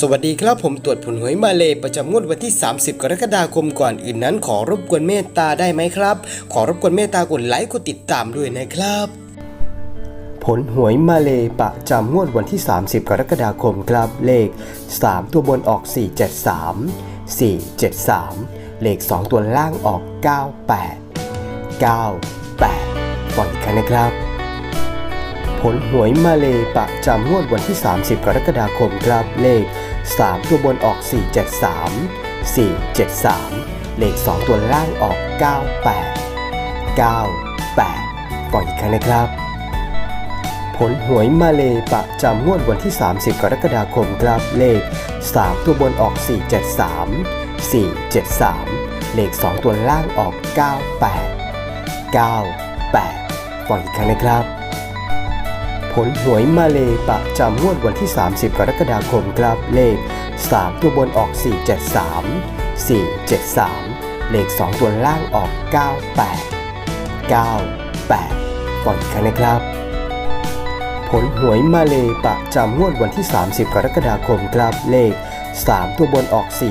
สวัสดีครับผมตรวจผลหวยมาเลยประจำงวดวันที่ 30 กรกฎาคมก่อนอื่นนั้น ขอรบกวนเมตตาได้ไหมครับ ขอรบกวนเมตตากดไลค์กดติดตามด้วยนะครับ ผลหวยมาเลยประจำงวดวันที่ 30 กรกฎาคมครับเลข 3 ตัวบนออก 473 473 เลข 2 ตัวล่างออก 98 98ปล่อยอีกครั้งนะครับ ลหวยมาเลประจำงวดวันที่ 30 กรกฎาคมครับเลข 3 ตัวบนออก 473 473 เลข 2 ตัวล่างออก 98 98ปล่อยอีกครั้งนะครับ ผลหวยมาเลประจำงวดวันที่ 30 กรกฎาคมครับเลข 3 ตัวบนออก 473 473 เลข 2 ตัวล่างออก 98 98ปล่อยอีกครั้งนะครับ ผลหวยมาเลยประจำงวดวันที่ 30 กรกฎาคมครับเลข 3 ตัวบนออก 473 473 เลข 2 ตัวล่างออก 98 98ปล่อยอีกครั้งนะครับ ผลหวยมาเลยประจำงวดวันที่ 30 กรกฎาคมครับเลข 3 ตัวบนออก